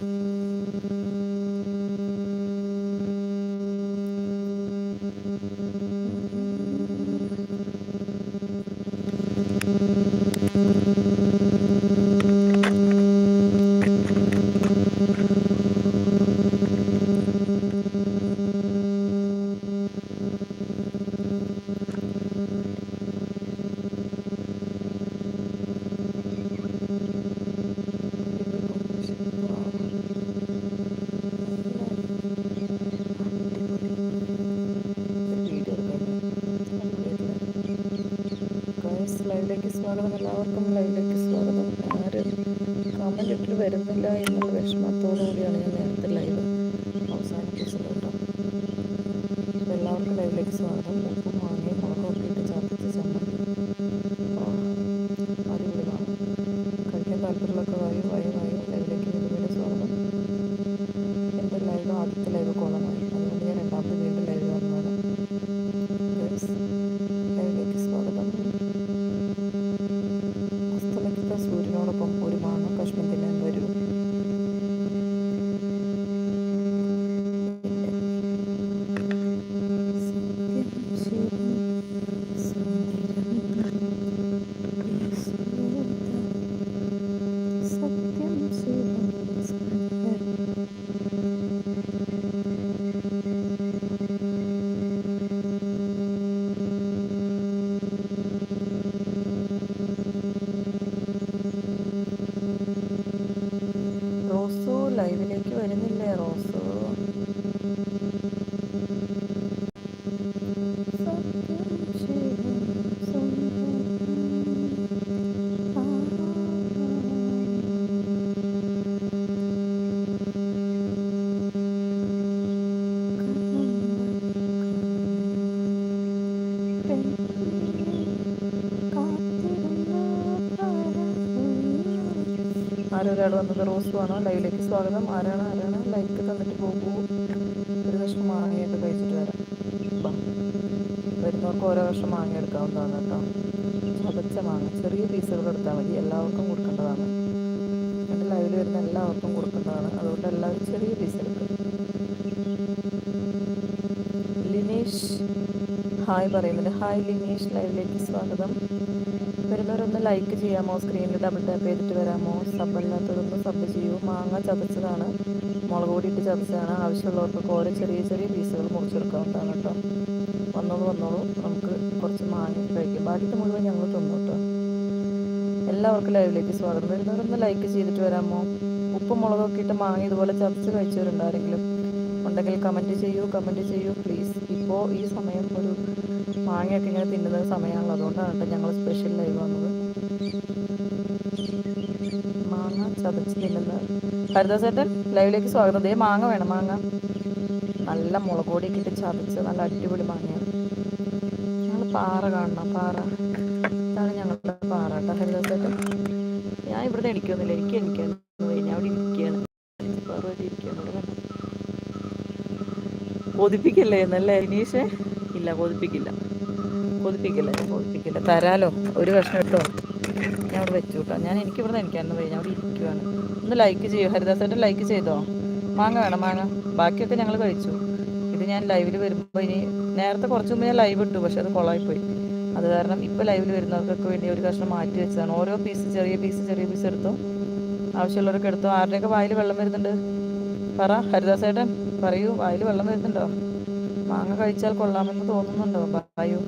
Mm-hmm. ലൈവിലേക്ക് സ്വാഗതം എല്ലാവർക്കും ലൈവിലേക്ക് സ്വാഗതം. ആരും കമന്റ് ഇട്ട് വരുന്നില്ല എന്നുള്ള വിഷമത്തോടു കൂടിയാണ് ഞാൻ നേരത്തെ ലൈവ് അവസാനിപ്പിച്ചത് കേട്ടോ. എല്ലാവർക്കും ലൈവിലേക്ക് സ്വാഗതം. ആരൊരാൾ വന്നത് റോസ് ആണോ ലൈവിലേക്ക് സ്വാഗതം. ആരാണ് ആരാണ്? ലൈക്ക് തന്നിട്ട് പോകൂ ഒരു വർഷം മാങ്ങയൊക്കെ കഴിച്ചിട്ട് വരാം. വരുന്നവർക്ക് ഓരോ വർഷം മാങ്ങ എടുക്കാവുന്നതാണ് കേട്ടോ. ചതച്ച മാങ്ങ. ചെറിയ പീസുകൾ എടുത്താൽ മതി. എല്ലാവർക്കും കൊടുക്കേണ്ടതാണ്. എന്റെ ലൈവിൽ വരുന്ന എല്ലാവർക്കും കൊടുക്കേണ്ടതാണ്. അതുകൊണ്ട് എല്ലാവരും ചെറിയ പീസ് എടുക്കും. ലിനേഷ്. ഹായ് പറയുന്നുണ്ട്. ഹായ് ലിനേഷ്. ലൈവിലേക്ക് സ്വാഗതം. വരുന്നവരൊന്ന് ലൈക്ക് ചെയ്യാമോ? സ്ക്രീനിൽ ഡബിൾ ടാപ്പ് ചെയ്തിട്ട് വരാമോ? സബ് അല്ലാത്തതൊന്ന് സബ് ചെയ്യൂ. മാങ്ങ ചതച്ചതാണ്. മുളക് പൊടി ഇട്ട് ചതച്ചതാണ്. ആവശ്യമുള്ളവർക്കൊക്കെ ഓരോ ചെറിയ ചെറിയ പീസുകൾ മുറിച്ചെടുക്കാവുന്നതാണ് കേട്ടോ. വന്നോളൂ വന്നോളൂ. നമുക്ക് കുറച്ച് മാങ്ങ കഴിക്കാം. ബാക്കിത്തെ മുഴുവൻ ഞങ്ങൾ തിന്നു കേട്ടോ. എല്ലാവർക്കും ലൈവിലേക്ക് സ്വാഗതം. വരുന്നവരൊന്ന് ലൈക്ക് ചെയ്തിട്ട് വരാമോ? ഉപ്പും മുളകൊക്കെ ഇട്ട് മാങ്ങ ഇതുപോലെ ചതച്ച് കഴിച്ചവരുണ്ട് ആരെങ്കിലും? ഉണ്ടെങ്കിൽ കമന്റ് ചെയ്യൂ കമന്റ് ചെയ്യൂ. പ്ലീസ് ഇപ്പോൾ ഈ സമയം ഒരു മാങ്ങയൊക്കെ ഇങ്ങനെ തിന്നുന്ന സമയമാണല്ലോ. അതുകൊണ്ടാണ് ഞങ്ങൾ സ്പെഷ്യൽ ലൈവ് വന്നത്. മാങ്ങ ചതച്ച് തിന്നുന്ന. ഹരിദാസേട്ടൻ ലൈവിലേക്ക് സ്വാഗതം. ദേ മാങ്ങ വേണം മാങ്ങ. നല്ല മുളക് പൊടിയൊക്കെ ഇട്ട് ചതച്ച് നല്ല അടിപൊളി മാങ്ങയാണ്. ഞങ്ങൾ പാറ കാണണം പാറ. ഇതാണ് ഞങ്ങളുടെ പാറ കേട്ടോ ഹരിദാസേട്ടൻ ഞാൻ ഇവിടുന്ന് എനിക്കൊന്നുമില്ല എനിക്ക് എണിക്കാൻ കൊതിപ്പിക്കല്ലേ എന്നല്ലേ ഇനീഷേ ഇല്ല കൊതിപ്പിക്കില്ല. കൊതിപ്പിക്കില്ല കൊതിപ്പിക്കില്ല. തരാലോ? ഒരു കഷ്ണം ഇട്ടോ? ഞാൻ അവിടെ വെച്ചു കേട്ടോ ഞാൻ എനിക്ക് ഇവിടെ എനിക്കാന്ന് പോയി ഞാൻ അവിടെ ഇരിക്കുവാണ്. ഒന്ന് ലൈക്ക് ചെയ്യൂ. ഹരിദാസായിട്ട് ലൈക്ക് ചെയ്തോ? മാങ്ങ വേണം മാങ്ങ. ബാക്കിയൊക്കെ ഞങ്ങൾ കഴിച്ചു. ഇത് ഞാൻ ലൈവിൽ വരുമ്പോൾ ഇനി നേരത്തെ കുറച്ച് മുമ്പ് ഞാൻ ലൈവ് ഇട്ടു പക്ഷെ അത് കൊളായിപ്പോയി. അത് കാരണം ഇപ്പോൾ ലൈവിൽ വരുന്നവർക്കൊക്കെ വേണ്ടി ഒരു കഷ്ണം മാറ്റി വെച്ചതാണ്. ഓരോ പീസ് ചെറിയ പീസ് ചെറിയ പീസ് എടുത്തോ. ആവശ്യമുള്ളവരൊക്കെ എടുത്തോ. ആരുടെയൊക്കെ വായിൽ വെള്ളം വരുന്നുണ്ട്? പറ ഹരിദാസേട്ടൻ പറയൂ വായിൽ വെള്ളം വരുന്നുണ്ടോ? മാങ്ങ കഴിച്ചാൽ കൊള്ളാമെന്ന് തോന്നുന്നുണ്ടോ? പറയൂ.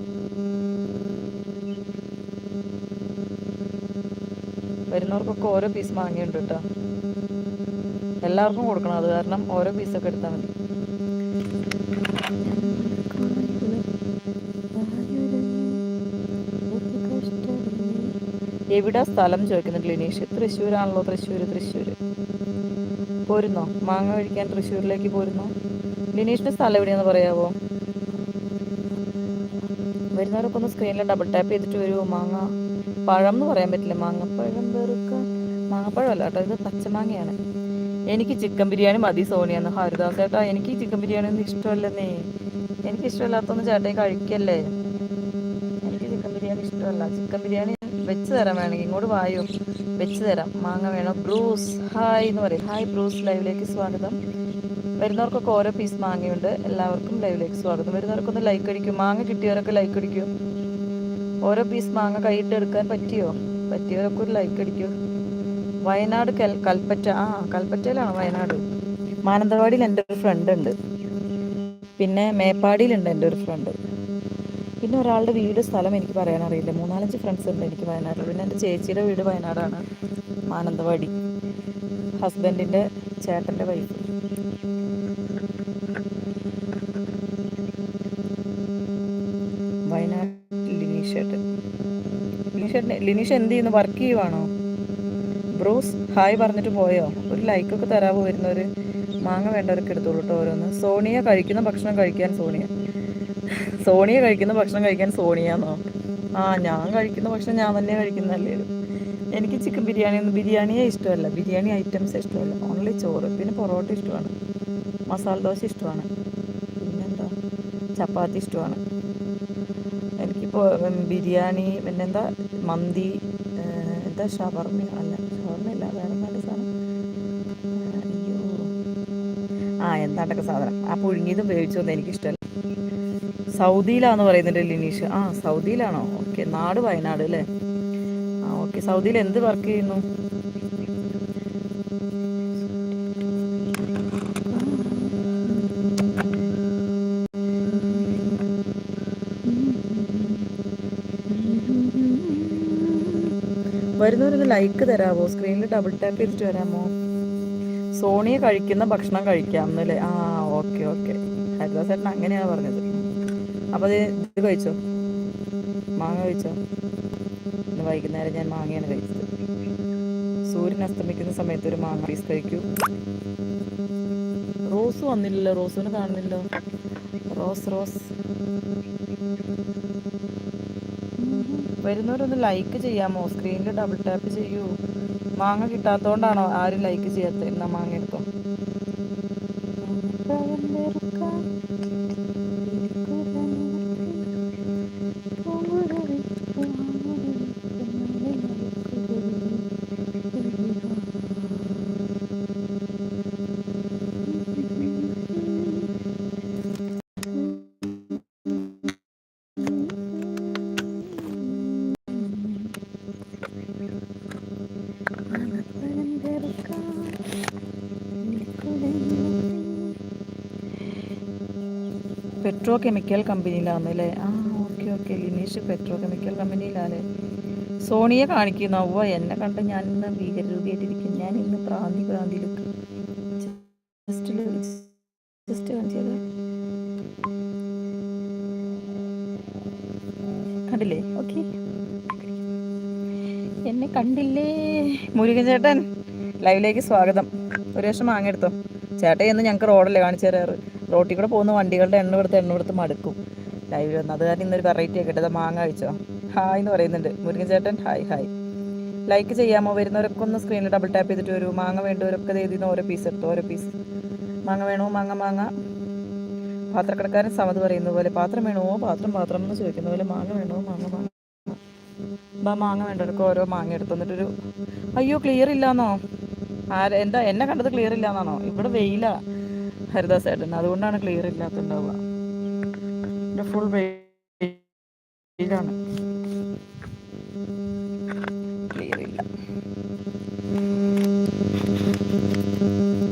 വരുന്നവർക്കൊക്കെ ഓരോ പീസ് മാങ്ങയുണ്ട് കേട്ടോ. എല്ലാവർക്കും കൊടുക്കണം അത് കാരണം ഓരോ പീസൊക്കെ എടുത്താൽ മതി. എവിടെ സ്ഥലം ചോദിക്കുന്നുണ്ട് ലിനീഷ്? തൃശ്ശൂരാണല്ലോ തൃശ്ശൂർ തൃശ്ശൂർ പോരുന്നോ? മാങ്ങ കഴിക്കാൻ തൃശ്ശൂരിലേക്ക് പോരുന്നോ? ലിനീഷിന്റെ സ്ഥലം എവിടെയാന്ന് പറയാവോ? വരുന്നവരൊക്കെ ഒന്ന് സ്ക്രീനിൽ ഡബിൾ ടാപ്പ് ചെയ്തിട്ട് വരുമോ മാങ്ങ പഴം എന്ന് പറയാൻ പറ്റില്ല. മാങ്ങപ്പഴം വെറുക്ക മാങ്ങപ്പഴം അല്ല കേട്ടോ ഇത് പച്ചമാങ്ങയാണ്. എനിക്ക് ചിക്കൻ ബിരിയാണി മതി സോണിയെന്ന് ഹരിദാസ് ചേട്ടാ എനിക്ക് ചിക്കൻ ബിരിയാണി ഒന്നും ഇഷ്ടമല്ലെന്നേ. എനിക്ക് ഇഷ്ടമല്ലാത്തൊന്നും ചേട്ടൻ കഴിക്കല്ലേ? എനിക്ക് ഇഷ്ടമല്ല. ചിക്കൻ ബിരിയാണി വെച്ച് തരാം വേണമെങ്കിൽ ഇങ്ങോട്ട് വായോ? വെച്ച് തരാം. മാങ്ങ വേണം? ബ്രൂസ് ഹായ് എന്ന് പറയും. ഹായ് ബ്രൂസ് ലൈവിലേക്ക് സ്വാഗതം. വരുന്നവർക്കൊക്കെ ഓരോ പീസ് മാങ്ങയുണ്ട്. എല്ലാവർക്കും ലൈവിലേക്ക് സ്വാഗതം. വരുന്നവർക്കൊന്ന് ലൈക്ക് അടിക്കും. മാങ്ങ കിട്ടിയവരൊക്കെ ലൈക്ക് അടിക്കും. ഓരോ പീസ് മാങ്ങ കൈയിട്ട് എടുക്കാൻ പറ്റിയോ? പറ്റിയവരൊക്കെ ഒരു ലൈക്ക് അടിക്കും. വയനാട് കൽ കൽപ്പറ്റ. ആ കൽപ്പറ്റയിലാണ് വയനാട്? മാനന്തവാടിയിൽ എന്റെ ഒരു ഫ്രണ്ട് ഉണ്ട്. പിന്നെ മേപ്പാടിയിലുണ്ട് എന്റെ ഒരു ഫ്രണ്ട് പിന്നെ ഒരാളുടെ വീട് സ്ഥലം എനിക്ക് പറയാൻ അറിയില്ല മൂന്നാലഞ്ച് ഫ്രണ്ട്സ് ഉണ്ട് എനിക്ക് വയനാട്ടിൽ പിന്നെ എന്റെ ചേച്ചിയുടെ വീട് വയനാടാണ്. മാനന്തവാടി. ഹസ്ബൻഡിന്റെ ചേട്ടന്റെ വൈഫ് വയനാട് ലിനീഷേട്ടൻ ലിനീഷേട്ടൻ ലിനീഷ് എന്ത് ചെയ്യുന്നു? വർക്ക് ചെയ്യുവാണോ? ബ്രൂസ് ഹായ് പറഞ്ഞിട്ട് പോയോ? ഒരു ലൈക്കൊക്കെ തരാമോ വരുന്നവർ മാങ്ങ വേണ്ടവർക്ക് എടുത്തോളൂ കേട്ടോ ഓരോന്ന്. സോണിയ കഴിക്കുന്ന ഭക്ഷണം കഴിക്കാൻ സോണിയ. സോണിയ കഴിക്കുന്ന ഭക്ഷണം കഴിക്കാൻ സോണിയാന്നോ? ആ ഞാൻ കഴിക്കുന്ന ഭക്ഷണം ഞാൻ തന്നെ കഴിക്കുന്നല്ലേ എനിക്ക് ചിക്കൻ ബിരിയാണി ഒന്നും ബിരിയാണിയെ ഇഷ്ടമല്ല. ബിരിയാണി ഐറ്റംസ് ഇഷ്ടമല്ല. ഓൺലി ചോറ്. പിന്നെ പൊറോട്ട ഇഷ്ടമാണ്. മസാല ദോശ ഇഷ്ടമാണ്. പിന്നെന്താ? ചപ്പാത്തി ഇഷ്ടമാണ്. എനിക്കിപ്പോൾ ബിരിയാണി പിന്നെന്താ? മന്തി എന്താ? ഷവർമ. അല്ല ഷവർമയല്ല വേറെ നല്ല സാധനം. ആ എന്താണ്ടൊക്കെ സാധനം. ആ പുഴുങ്ങിയതും വേവിച്ചൊന്നും എനിക്കിഷ്ടമല്ല. സൗദിയിലാന്ന് പറയുന്നുണ്ട് ലിനീഷ്. ആ സൗദിയിലാണോ? ഓക്കെ നാട് വയനാട് അല്ലേ? ആ ഓക്കെ സൗദിയിൽ എന്ത് വർക്ക് ചെയ്യുന്നു? വരുന്നവരൊന്ന് ലൈക്ക് തരാമോ സ്ക്രീനിൽ ഡബിൾ ടാപ്പ് ചെയ്തിട്ട് വരാമോ? സോണിയ കഴിക്കുന്ന ഭക്ഷണം കഴിക്കാം എന്നല്ലേ ആ ഓക്കെ ഓക്കെ. ഹരിദാസേട്ടൻ അങ്ങനെയാണ് പറഞ്ഞത്. അപ്പോൾ അത് ഇത് കഴിച്ചോ? മാങ്ങ കഴിച്ചോ? ഇന്ന് വൈകുന്നേരം ഞാൻ മാങ്ങയാണ് കഴിച്ചത്. സൂര്യൻ അസ്തമിക്കുന്ന സമയത്ത് ഒരു മാങ്ങ പീസ് കഴിക്കൂ. റോസ് വന്നില്ലല്ലോ റോസിന് കാണുന്നില്ലോ റോസ് റോസ്. വരുന്നവരൊന്ന് ലൈക്ക് ചെയ്യാമോ? സ്ക്രീനിൽ ഡബിൾ ടാപ്പ് ചെയ്യൂ. മാങ്ങ കിട്ടാത്തോണ്ടാണോ ആരും ലൈക്ക് ചെയ്യാത്ത എന്നാ മാങ്ങ എടുത്തോ. പെട്രോ കെമിക്കൽ കമ്പനിയിലാണ് അല്ലേ ആ okay okay. Lineesh petrochemical കമ്പനിയിലാണ് സോണിയെ കാണിക്കുന്ന. അവ എന്നെ കണ്ട് ഞാൻ ഇന്ന് ഭീകരരൂപിയായിട്ടിരിക്കും ഞാൻ ഇന്ന് പ്രാന്തി പ്രാന്തി കണ്ടില്ലേ? ഓക്കെ. എന്നെ കണ്ടില്ലേ? മുരുകൻ ചേട്ടൻ ലൈവിലേക്ക് സ്വാഗതം. ഒരു വർഷം മാങ്ങ എടുത്തോ? ചേട്ടൻ എന്ന് ഞങ്ങൾക്ക് റോഡല്ലേ കാണിച്ചു തരാറ്. റോട്ടിൽ കൂടെ പോകുന്ന വണ്ടികളുടെ എണ്ണ എടുത്ത് എണ്ണ എടുത്ത് മടുക്കും. ലൈവിൽ വന്ന്. അത് കാരണം ഇന്നൊരു വെറൈറ്റി ഒക്കെ അത് മാങ്ങ കഴിച്ചോ? ഹായ് എന്ന് പറയുന്നുണ്ട്. മുരുകൻ ചേട്ടൻ ഹായ് ഹായ്. ലൈക്ക് ചെയ്യാമോ? വരുന്നവരൊക്കെ ഒന്ന് സ്ക്രീനിൽ ഡബിൾ ടാപ്പ് ചെയ്തിട്ട് വരൂ. മാങ്ങ വേണ്ടവരൊക്കെ ചെയ്തിരുന്ന ഓരോ പീസ് എടുത്തു. ഓരോ പീസ് മാങ്ങ വേണോ? മാങ്ങ മാങ്ങ. പാത്രക്കടക്കാരൻ സമത് പറയുന്ന പോലെ പാത്രം വേണോ? പാത്രം പാത്രം എന്ന് ചോദിക്കുന്ന പോലെ മാങ്ങ വേണോ? മാങ്ങ മാങ്ങ. ബാ മാങ്ങ വേണ്ടവർക്ക് ഓരോ മാങ്ങ എടുത്തു എന്നിട്ടൊരു അയ്യോ ക്ലിയർ ഇല്ലാന്നോ? ആര് എന്താ എന്നെ കണ്ടത് ക്ലിയർ ഇല്ലാന്നാണോ? ഇവിടെ വെയിലാ. ഹരിദാസ് ഏട്ടൻ അതുകൊണ്ടാണ് ക്ലിയർ ഇല്ലാത്തുണ്ടാവുക. ഇവിടെ ഫുൾ വെയിലാണ് ക്ലിയർ ഇല്ല.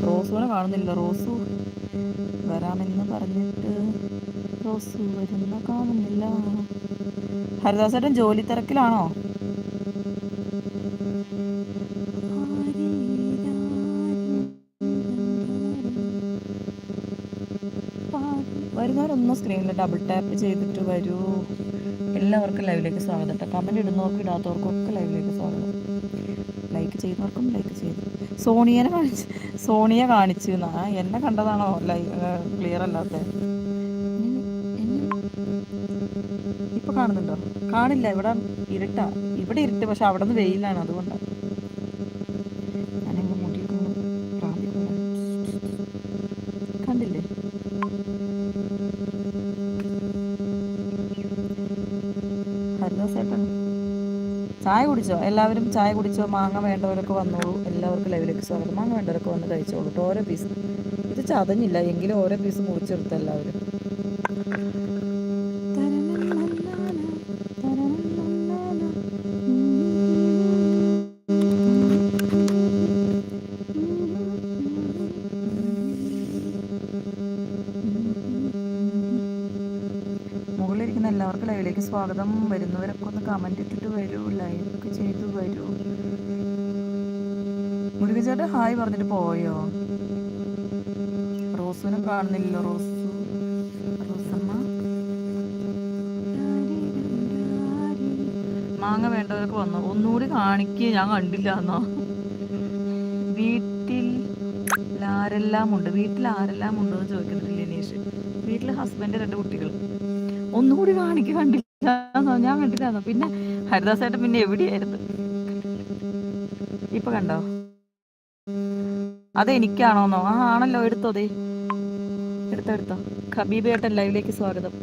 റോസുവിനെ കാണുന്നില്ല. റോസു വരാമെന്ന് പറഞ്ഞിട്ട് റോസു വരുന്ന കാണുന്നില്ല. ഹരിദാസേട്ടൻ ജോലി തിരക്കിലാണോ വരുന്നവരൊന്നും സ്ക്രീനിൽ ഡബിൾ ടാപ്പ് ചെയ്തിട്ട് വരൂ. എല്ലാവർക്കും ലൈവിലേക്ക് സ്വാഗതം കേട്ടോ കമന്റ് ഇടുന്നവർക്കും ഇടാത്തവർക്കും ഒക്കെ ലൈവിലേക്ക് സ്വാഗതം. ലൈക്ക് ചെയ്യുന്നവർക്കും ലൈക്ക് ചെയ്തു. സോണിയനെ കാണിച്ച് സോണിയ കാണിച്ചു എന്നാ എന്നെ കണ്ടതാണോ? ലൈ ക്ലിയർ അല്ലാത്ത. ഇപ്പൊ കാണുന്നുണ്ടോ? കാണില്ല. ഇവിടെ ഇരുട്ടാ. ഇവിടെ ഇരുട്ട് പക്ഷെ അവിടെ നിന്ന് വെയിലാണ് അതുകൊണ്ടാണ് ചായ കുടിച്ചോ? എല്ലാവരും ചായ കുടിച്ചോ? മാങ്ങ വേണ്ടവരൊക്കെ വന്നോളൂ. എല്ലാവർക്കും ലൈവിലേക്ക് സ്വാഗതം. മാങ്ങ വേണ്ടവരൊക്കെ വന്ന് കഴിച്ചോളൂ കേട്ടോ ഓരോ പീസ് ഇത് ചതഞ്ഞില്ല. എങ്കിലും ഓരോ പീസ് മുറിച്ചെടുത്തു എല്ലാവരും. എല്ലാവർക്കും ലൈവിലേക്ക് സ്വാഗതം. കമന്റ് ഇട്ടിട്ട് വരൂ ലൈക്ക് ചെയ്തു വരൂ. മുരുകൻ ഹായ് പറഞ്ഞിട്ട് പോയോ? റോസുവിനെ കാണുന്നില്ലല്ലോ റോസ്. റോസമ്മ? മാങ്ങ വേണ്ടവരൊക്കെ വന്നു? ഒന്നുകൂടി കാണിക്കുക ഞാൻ കണ്ടില്ല എന്നോ വീട്ടിൽ ആരെല്ലാം ഉണ്ട്? വീട്ടിൽ ആരെല്ലാം ഉണ്ടോ എന്ന് ചോദിക്കുന്നുണ്ട് ലിനീഷ് വീട്ടിൽ ഹസ്ബൻഡ് രണ്ട് കുട്ടികൾ. ഒന്നുകൂടി കാണിക്കുക കണ്ടില്ല. എന്നോ? ഞാൻ കണ്ടില്ലാന്നോ പിന്നെ ഹരിദാസായിട്ട് പിന്നെ എവിടെയായിരുന്നു? ഇപ്പൊ കണ്ടോ? അത് എനിക്കാണോന്നോ? ആ ആണല്ലോ. എടുത്തോ ദേ. എടുത്തോ എടുത്തോ. ഖബീബേട്ടൻ ലൈവിലേക്ക് സ്വാഗതം.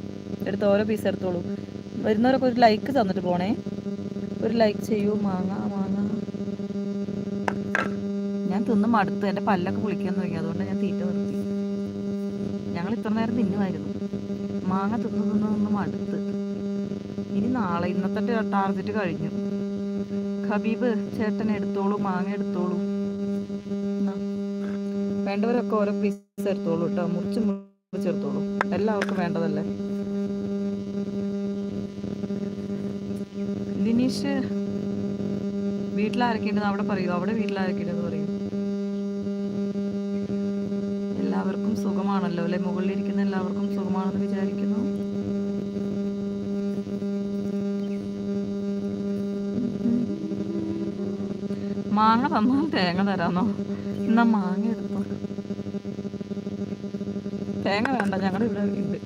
എടുത്ത ഓരോ പീസ് എടുത്തോളൂ. വരുന്നവരൊക്കെ ഒരു ലൈക്ക് തന്നിട്ട് പോണേ. ഒരു ലൈക്ക് ചെയ്യൂ. മാങ്ങ മാങ്ങ. ഞാൻ തിന്ന് മടുത്ത് എന്റെ പല്ലൊക്കെ കുളിക്കാൻ തുടങ്ങി. അതുകൊണ്ട് ഞാൻ തീറ്റ നിർത്തി ഞങ്ങൾ ഇത്ര നേരം തിന്നുമായിരുന്നു. മാങ്ങ തിന്ന് തിന്ന് തിന്ന് മടുത്ത് ഇനി നാളെ ഇന്നത്തെ ടാർഗറ്റ് കഴിഞ്ഞു. ഖബീബ് ചേട്ടൻ എടുത്തോളൂ മാങ്ങ എടുത്തോളൂ. വേണ്ടവരൊക്കെ ഓരോ പീസ് എടുത്തോളൂ കേട്ടോ മുറിച്ച് മുറിച്ചെടുത്തോളൂ എല്ലാവർക്കും വേണ്ടതല്ലേ? ലിനീഷ് വീട്ടിലാരൊക്കെ ഉണ്ടെന്ന് അവിടെ പറയൂ. അവിടെ വീട്ടിലാരൊക്കെ ഉണ്ടെന്ന് പറയൂ. എല്ലാവർക്കും സുഖമാണല്ലോ അല്ലെ? മുകളിലിരിക്കുന്ന എല്ലാവർക്കും സുഖമാണെന്ന് വിചാരിക്കുന്നു. മാങ്ങ തന്നാൽ തേങ്ങ തരാന്നോ? എന്നാ മാങ്ങ എടുത്തോ. തേങ്ങ വേണ്ട ഞങ്ങളുടെ ഇവിടെ ഉണ്ട്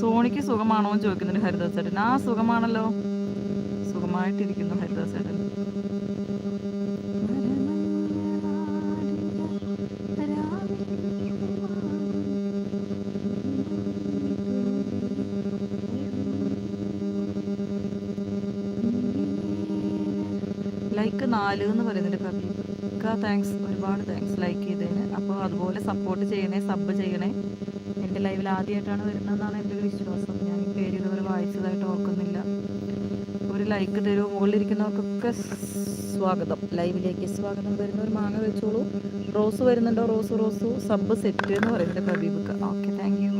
സോണിക്ക് സുഖമാണോ എന്ന് ചോദിക്കുന്നുണ്ട് ഹരിദാസ് ചേട്ടൻ. ആ സുഖമാണല്ലോ. സുഖമായിട്ടിരിക്കുന്നു ഹരിദാസ് ചേട്ടൻ. ലൈക്ക് നാല് എന്ന് പറയുന്നുണ്ട് കപ്പിക്ക താങ്ക്സ് ഒരുപാട് താങ്ക്സ് ലൈക്ക് ചെയ്തതിന്. അപ്പോൾ അതുപോലെ സപ്പോർട്ട് ചെയ്യണേ സബ് ചെയ്യണേ. എന്റെ ലൈവിൽ ആദ്യമായിട്ടാണ് വരുന്നതെന്നാണ് എന്റെ ഒരു വിശ്വാസം. ഞാൻ ഈ പേര് ഇതുവരെ വായിച്ചതായിട്ട് ഓർക്കുന്നില്ല. ഒരു ലൈക്ക് തരൂ മുകളിലിരിക്കുന്നവർക്കൊക്കെ സ്വാഗതം. ലൈവിലേക്ക് സ്വാഗതം വരുന്നവർ മാങ്ങ വെച്ചോളൂ. റോസ് വരുന്നുണ്ടോ? Rose rose. സബ് സെറ്റ് എന്ന് പറയുന്നുണ്ട് കബീബുക്ക് ഓക്കെ താങ്ക് യു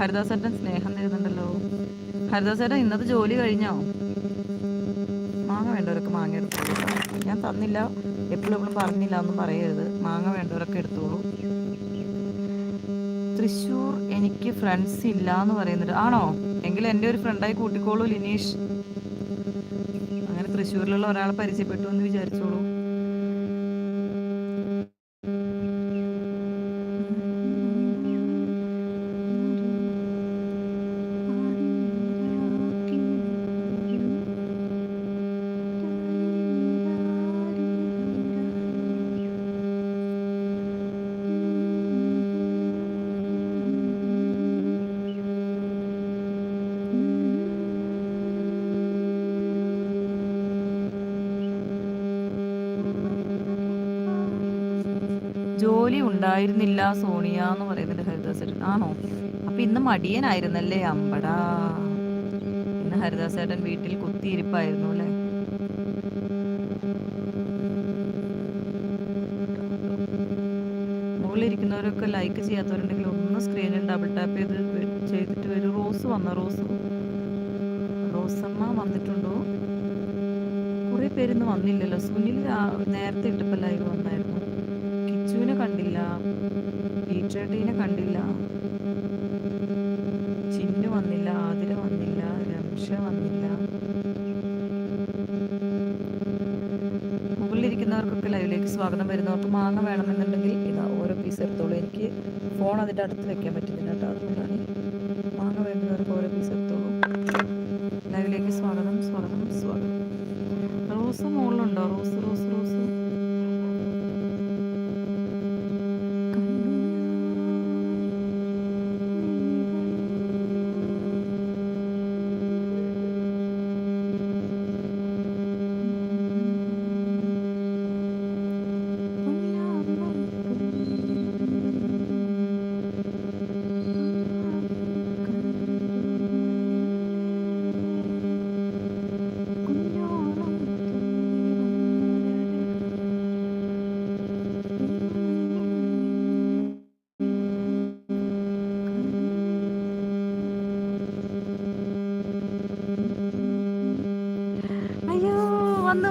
ഹരിദാസേട്ടൻ സ്നേഹം തരുന്നുണ്ടല്ലോ. ഹരിദാസേട്ടൻ ഇന്നത്തെ ജോലി കഴിഞ്ഞോ? വേണ്ടവരൊക്കെ മാങ്ങ എടുത്തോളൂ ഞാൻ തന്നില്ല. എപ്പോഴും എപ്പോഴും പറഞ്ഞില്ല എന്ന് പറയരുത്. മാങ്ങ വേണ്ടവരൊക്കെ എടുത്തോളൂ. തൃശ്ശൂർ എനിക്ക് ഫ്രണ്ട്സ് ഇല്ല എന്ന് പറയുന്നുണ്ട് ആണോ? എങ്കിൽ എന്റെ ഒരു ഫ്രണ്ടായി കൂട്ടിക്കോളൂ ലിനീഷ്. അങ്ങനെ തൃശ്ശൂരിലുള്ള ഒരാളെ പരിചയപ്പെട്ടു എന്ന് വിചാരിച്ചോളൂ. സോണിയ എന്ന് പറയുന്നുണ്ട് ഹരിദാസേട്ടൻ ആണോ? അപ്പൊ ഇന്ന് മടിയനായിരുന്നല്ലേ? അമ്പടാ. ഇന്ന് ഹരിദാസേട്ടൻ വീട്ടിൽ കുത്തിയിരിപ്പായിരുന്നു അല്ലേ? മുകളിലിരിക്കുന്നവരൊക്കെ ലൈക്ക് ചെയ്യാത്തവരുണ്ടെങ്കിൽ ഒന്ന് സ്ക്രീനിൽ ഡബിൾ ടാപ്പ് ചെയ്ത് ചെയ്തിട്ട് വരും. റോസ് വന്ന? റോസ്. റോസമ്മ വന്നിട്ടുണ്ടോ? കുറെ പേരിന്ന് വന്നില്ലല്ലോ. സുനിൽ നേരത്തെ ഇട്ടപ്പോൾ ലൈവ് വന്നായിരുന്നു. കിച്ചുവിനെ കണ്ടില്ല. ടീച്ചേട്ടീനെ കണ്ടില്ല. ചിന്നു വന്നില്ല ആതിര വന്നില്ല രംശ വന്നില്ല. മുകളിലിരിക്കുന്നവർക്കൊക്കെ ലൈവിലേക്ക് സ്വാഗതം. വരുന്നവർക്ക് മാങ്ങ വേണമെന്നുണ്ടെങ്കിൽ ഇതാ ഓരോ പീസ് എടുത്തോളൂ. എനിക്ക് ഫോൺ അതിന്റെ അടുത്ത് വെക്കാൻ പറ്റുന്നില്ല അതുകൊണ്ടാണ് മാങ്ങ വേണ്ടുന്നവർക്ക് ഓരോ പീസ് എടുത്തോളൂ. ലൈവിലേക്ക് സ്വാഗതം സ്വാഗതം സ്വാഗതം. റോസ് മുകളിലുണ്ടോ റോസ് റോസ് റോസ്.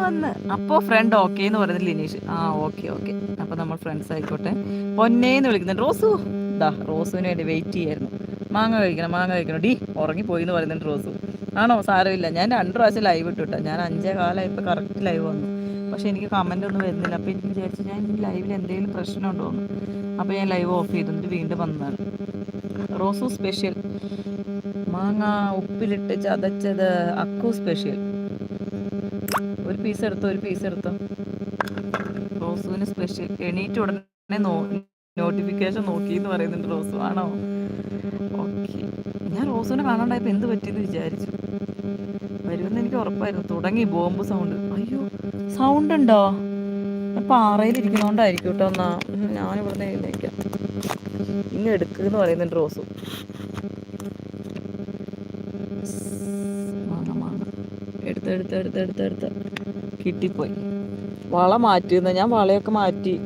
വന്ന്. അപ്പോൾ ഫ്രണ്ട് ഓക്കെ എന്ന് പറയുന്നത് ലിനീഷ്. ആ ഓക്കെ ഓക്കെ അപ്പോൾ നമ്മൾ ഫ്രണ്ട്സ് ആയിക്കോട്ടെ. പൊന്നേന്ന് വിളിക്കുന്നുണ്ട്. റോസു ദാ റോസുവിന് വേണ്ടി വെയിറ്റ് ചെയ്യായിരുന്നു. മാങ്ങ കഴിക്കണം മാങ്ങ കഴിക്കണം. ഡി ഉറങ്ങിപ്പോയി എന്ന് പറയുന്നുണ്ട് റോസു. ആണോ? സാരമില്ല. ഞാൻ രണ്ട് പ്രാവശ്യം ലൈവ് ഇട്ടു കേട്ടോ ഞാൻ അഞ്ചേ കാലമായി ഇപ്പോൾ കറക്റ്റ് ലൈവ് വന്നു. പക്ഷേ എനിക്ക് കമന്റ് ഒന്നും വരുന്നില്ല. അപ്പോൾ എനിക്ക് വിചാരിച്ചു ഞാൻ ലൈവിൽ എന്തെങ്കിലും പ്രശ്നമുണ്ടോ എന്ന്. അപ്പോൾ ഞാൻ ലൈവ് ഓഫ് ചെയ്തു. എന്നിട്ട് വീണ്ടും വന്നതാണ്. റോസു സ്പെഷ്യൽ മാങ്ങ ഉപ്പിലിട്ട് ചതച്ചത് അക്കു സ്പെഷ്യൽ ഒരു പീസ് എടുത്തോ ഒരു പീസ് എടുത്തോ. റോസുവിന് സ്പെഷ്യൽ എണീറ്റ് ഉടനെ നോട്ടിഫിക്കേഷൻ നോക്കി എന്ന് പറയുന്നുണ്ട് റോസു. ആണോ? ഓക്കെ ഞാൻ റോസുവിനെ കാണാണ്ടായപ്പോൾ എന്ത് പറ്റിയെന്ന് വിചാരിച്ചു. വരുമെന്ന് എനിക്ക് ഉറപ്പായിരുന്നു. തുടങ്ങി ബോംബ് സൗണ്ട് അയ്യോ സൗണ്ട് ഉണ്ടോ? പാറയിലിരിക്കുന്നോണ്ടായിരിക്കും കേട്ടോ എന്നാ. ഞാനിവിടുന്ന് എഴുന്നേക്കാം ഇങ്ങ് എടുക്കുന്ന് പറയുന്നുണ്ട് റോസു. എടുത്ത് എടുത്ത് എടുത്ത് എടുത്ത് കിട്ടിപ്പോയി. വള മാറ്റിയിരുന്ന ഞാൻ വളയൊക്കെ മാറ്റി.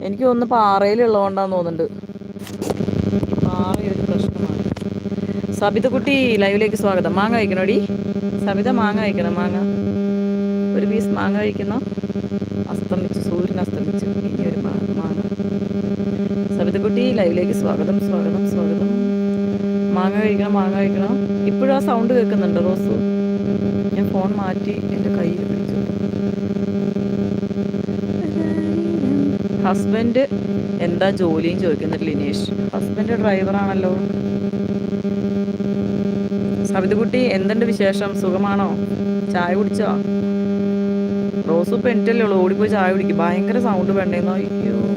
എനിക്ക് ഒന്ന് പാറയിലുള്ളതുകൊണ്ടാന്ന് തോന്നുന്നുണ്ട്. പാറയൊരു പ്രശ്നമാണ്. സബിത കുട്ടി ലൈവിലേക്ക് സ്വാഗതം. മാങ്ങ കഴിക്കണോടി? സബിത മാങ്ങ കഴിക്കണം? മാങ്ങ. ഒരു പീസ് മാങ്ങ കഴിക്കുന്നു. അസ്തമിച്ചു. സൂര്യൻ അസ്തമിച്ചു. ഇനി ഒരു മാങ്ങ. സബിത കുട്ടി ലൈവിലേക്ക് സ്വാഗതം സ്വാഗതം സ്വാഗതം. മാങ്ങ കഴിക്കണം? മാങ്ങ കഴിക്കണം? ഇപ്പോഴും ആ സൗണ്ട് കേൾക്കുന്നുണ്ട് റോസു? ഞാൻ ഫോൺ മാറ്റി എന്റെ കയ്യിൽ പിടിച്ചു. ഹസ്ബൻഡ് എന്താ ജോലിയും ചോദിക്കുന്നുണ്ട് ലിനേഷ്. ഹസ്ബൻഡ് ഡ്രൈവറാണല്ലോ. സവിതകുട്ടി എന്തുണ്ട് വിശേഷം? സുഖമാണോ? ചായ കുടിച്ചോ? റോസ് ഇപ്പം അല്ലേ ഉള്ളൂ. ഓടിപ്പോയി ചായ കുടിക്കും. ഭയങ്കര സൗണ്ട് വേണ്ടേന്നോ? അയ്യോ.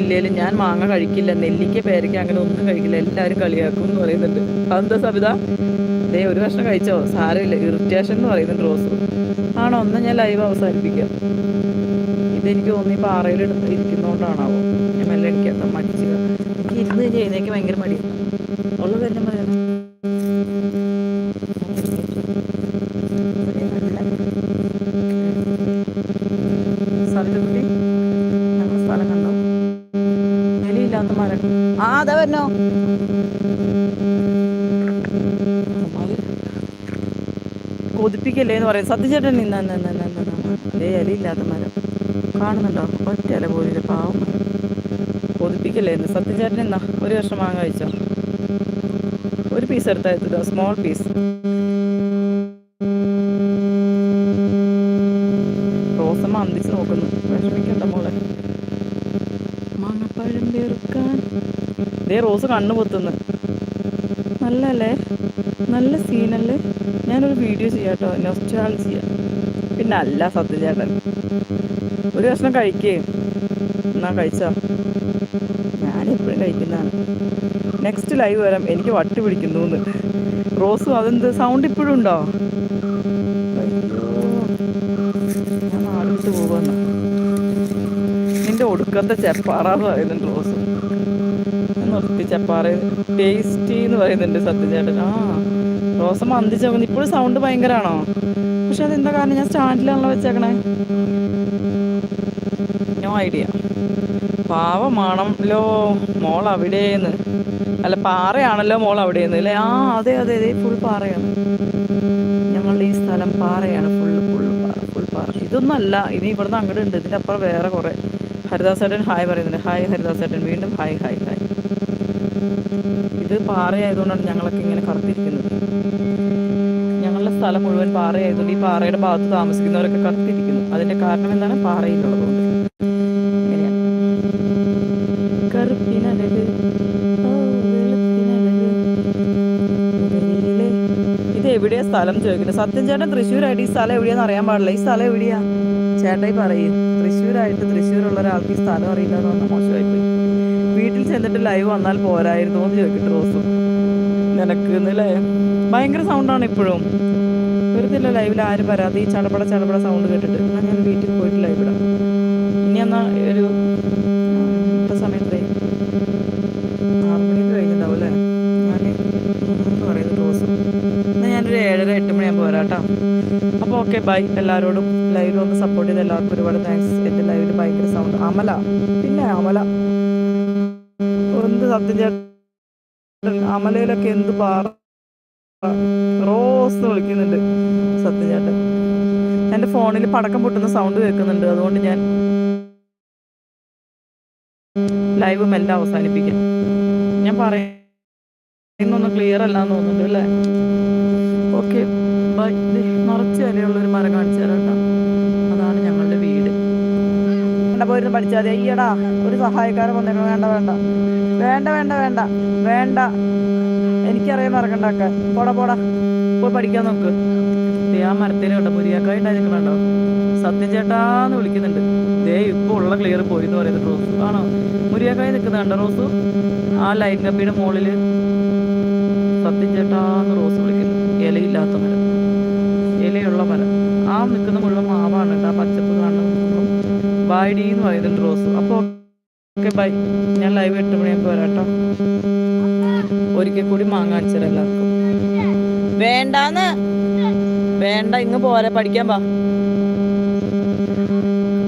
ഇല്ലേലും ഞാൻ മാങ്ങ കഴിക്കില്ല നെല്ലിക്ക പേരയ്ക്ക അങ്ങനെ ഒന്നും കഴിക്കില്ല എല്ലാവരും കളിയാക്കും എന്ന് പറയുന്നുണ്ട്. അതെന്താ സബിത? ദേ ഒരു ഭക്ഷണം കഴിച്ചോ? സാരമില്ല ഇറിറ്റേഷൻ എന്ന് പറയുന്നുണ്ട് റോസ്. ആണോ? ഒന്ന് ഞാൻ ലൈവ് അവസാനിപ്പിക്കാം. ഇതെനിക്ക് തോന്നി പാറയിൽ ഇരിക്കുന്നോണ്ടാണാവോ? ഞാൻ മെല്ലെ എനിക്ക് മടിച്ച് എനിക്ക് ഇരുന്ന് ചെയ്യുന്നേക്ക് ഭയങ്കര മടി മരം ആ അതെ വരണോ. കൊതിപ്പിക്കല്ലേ എന്ന് പറയും. സത്യചേട്ടൻ നിന്ന ഇലയില്ലാത്ത മരം കാണുന്നുണ്ടോ? ഒറ്റ ഇല പോലില്ല പാവം. കൊതിപ്പിക്കല്ലേ എന്ന് സത്യചേട്ടൻ എന്നാ ഒരു വർഷം മാങ്ങ കഴിച്ചോ? ഒരു പീസ് എടുത്തായിരുന്നു സ്മോൾ പീസ് ദേ റോസ് കണ്ണു പൊത്തുന്നു. നല്ലല്ലേ? നല്ല സീനല്ലേ ഞാനൊരു വീഡിയോ ചെയ്യാം കേട്ടോ നൊസ്റ്റാൾ ചെയ്യാം പിന്നെ അല്ല സത്യചേട്ടൻ. ഒരു കഷ്ണം കഴിക്കേ. എന്നാ കഴിച്ചോ? ഞാനെപ്പോഴും കഴിക്കുന്നതാണ്. നെക്സ്റ്റ് ലൈവ് വരാം. എനിക്ക് വട്ടി പിടിക്കുന്നു റോസും അതെന്ത്? സൗണ്ട് ഇപ്പോഴും ഉണ്ടോ? ഞാൻ നാട് വിട്ട് പോവാന്ന്. നിന്റെ ഒടുക്കത്തെ ചെപ്പാറാന്ന് പറയുന്നുണ്ട് റോസ്. ഞാൻ നിർത്തി ചപ്പാറ് ടേസ്റ്റി എന്ന് പറയുന്നുണ്ട് സത്യചേട്ടൻ. ആ റോസ മന്തിച്ച് നോക്കുന്നു ഇപ്പോഴും സൗണ്ട് ഭയങ്കരമാണോ പക്ഷെ അതെന്താ കാരണം? ഞാൻ സ്റ്റാൻഡിലാണല്ലോ വെച്ചേക്കണേ. നോ ഐഡിയ പാവമാണല്ലോ മോൾ അവിടെയെന്ന്. അല്ല പാറയാണല്ലോ മോൾ അവിടെയെന്ന് അല്ലേ? ആ അതെ അതെ അതെ ഫുൾ പാറയാണ്. ഞങ്ങളുടെ ഈ സ്ഥലം പാറയാണ് ഫുൾ ഫുൾ ഫുൾ പാറ. ഇതൊന്നല്ല ഇനി ഇവിടുന്ന് അങ്ങോട്ട് ഉണ്ട്. ഇതിന്റെ അപ്പുറം വേറെ കുറേ. ഹരിദാസേട്ടൻ ഹായ് പറയുന്നുണ്ട്. ഹായ് ഹരിദാസേട്ടൻ വീണ്ടും ഹായ് ഹായ് ഹായ്. ഇത് പാറയായതുകൊണ്ടാണ് ഞങ്ങളൊക്കെ ഇങ്ങനെ കറുത്തിരിക്കുന്നത്. ഞങ്ങളുടെ സ്ഥലം മുഴുവൻ പാറയായതുകൊണ്ട് ഈ പാറയുടെ ഭാഗത്ത് താമസിക്കുന്നവരൊക്കെ കറുത്തിരിക്കുന്നു. അതിന്റെ കാരണം എന്താണ്? പാറയിലുള്ളതുകൊണ്ട് വെളുപ്പിനഴക്. ഇത് എവിടെയാ സ്ഥലം ചോദിക്കുന്നത്? സത്യം ചേട്ടൻ തൃശ്ശൂരായിട്ട് ഈ സ്ഥലം എവിടെയാന്ന് അറിയാൻ പാടില്ല. ഈ സ്ഥലം എവിടെയാ? ചേട്ടായി പറയും. തൃശ്ശൂരായിട്ട് തൃശ്ശൂരുള്ള ഒരാൾക്ക് ഈ സ്ഥലം അറിയില്ല എന്ന് പറഞ്ഞാൽ മോശമായിപ്പോയി. വീട്ടിൽ ചെന്നിട്ട് ലൈവ് വന്നാൽ പോരായിരുന്നു എന്ന് ചോദിക്കട്ടെ റോസും. നിനക്ക് അല്ലേ ഭയങ്കര സൗണ്ടാണ് ഇപ്പോഴും. വരുന്നില്ല ലൈവിൽ ആരും വരാതെ ഈ ചടപട ചടപട സൗണ്ട് കേട്ടിട്ട്. എന്നാൽ ഞാൻ വീട്ടിൽ പോയിട്ട് ലൈവ് ഇടാം. ഇനി എന്നാ ഒരു ഇപ്പം സമയത്തേ ആറ് മണിയൊക്കെ കഴിഞ്ഞിട്ടുണ്ടാവും അല്ലേ? ഞാൻ പറയുന്നത് റോസ്. എന്നാൽ ഞാനൊരു ഏഴര എട്ട് മണിയാകുമ്പോൾ വരാം കേട്ടോ. ബൈ എല്ലാവരോടും ലൈവിൽ ഒന്ന് സപ്പോർട്ട് ചെയ്ത് എല്ലാവർക്കും ഒരുപാട് താങ്ക്സ് എന്റെ ലൈവിൽ ഭയങ്കര സൗണ്ട് അമല. പിന്നെ അമല. എന്ത് സത്യം ചേട്ടൻ അമലയിലൊക്കെ എന്ത് പാറ റോസ് വിളിക്കുന്നുണ്ട് സത്യചേട്ടൻ എന്റെ ഫോണിൽ പടക്കം പൊട്ടുന്ന സൗണ്ട് കേൾക്കുന്നുണ്ട്. അതുകൊണ്ട് ഞാൻ ലൈവ് മെല്ലെ അവസാനിപ്പിക്കാം. ഞാൻ പറയുന്നൊന്നും ക്ലിയർ അല്ല എന്ന് തോന്നുന്നുണ്ട് അല്ലേ? ഓക്കെ ബൈ നിറച്ച് ഒരു മരം കാണിച്ചു തരാം കേട്ടോ അതാണ് ഞങ്ങളുടെ വീട് വേണ്ട പോയിരുന്നു പഠിച്ചാൽ മതി അയ്യടാ ഒരു സഹായക്കാരൻ വന്നേക്കണം വേണ്ട വേണ്ട. വേണ്ട വേണ്ട വേണ്ട. വേണ്ട. എനിക്കറിയാൻ മറക്കണ്ടാക്കാൻ പോടാ പോടാ. പോയി പഠിക്കാൻ നോക്ക്. ആ മരത്തിന് കണ്ടോ? പുരിയാക്കായിട്ടായിരിക്കണോ സത്യം ചേട്ടാന്ന് വിളിക്കുന്നുണ്ട്. ദേ ഇപ്പോൾ ഉള്ള ക്ലിയർ പോയി എന്ന് പറയുന്നത് റോസ്. ആണോ? മുരിയാക്കായി നിൽക്കുന്നുണ്ടോ റോസു? ആ ലൈൻ കമ്പിയുടെ മുകളിൽ സത്യം ചേട്ടാന്ന് റോസ് വിളിക്കുന്നു. ഇലയില്ലാത്ത മരം. ഇലയുള്ള മരം. ആ നിൽക്കുന്ന മുഴുവൻ മാവാണ് കേട്ടോ ആ പച്ചപ്പ് കാണുന്ന ബായ്ഡി എന്ന് പറയുന്നുണ്ട് റോസ്. അപ്പോൾ ഓക്കെ ബൈ. ഞാൻ ലൈവ് എട്ട് മണിയാകുമ്പോൾ വരാട്ടോ ഒരിക്കൽ കൂടി മാങ്ങ അടിച്ചത് എല്ലാവർക്കും. വേണ്ടാന്ന്. വേണ്ട ഇങ്ങ് പോരെ പഠിക്കാൻ വാ.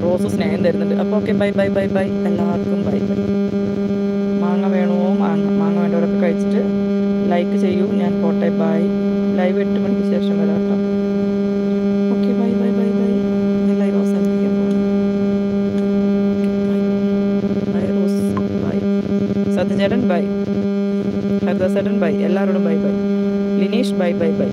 റോസ് സ്നേഹം തരുന്നുണ്ട്. അപ്പോൾ okay bye bye bye bye. എല്ലാവർക്കും ബൈ ബൈ. മാങ്ങ വേണോ? മാങ്ങ മാങ്ങ വേണ്ടവരൊക്കെ കഴിച്ചിട്ട് ലൈക്ക് ചെയ്യൂ. ഞാൻ പോട്ടെ ബൈ. ലൈവ് എട്ട് മണിക്ക് ശേഷം വരാം കേട്ടോ. സത്യചേട്ടൻ ബൈ ഹരിദാസേട്ടൻ ബൈ എല്ലാവരോടും bye bye Linish bye bye bye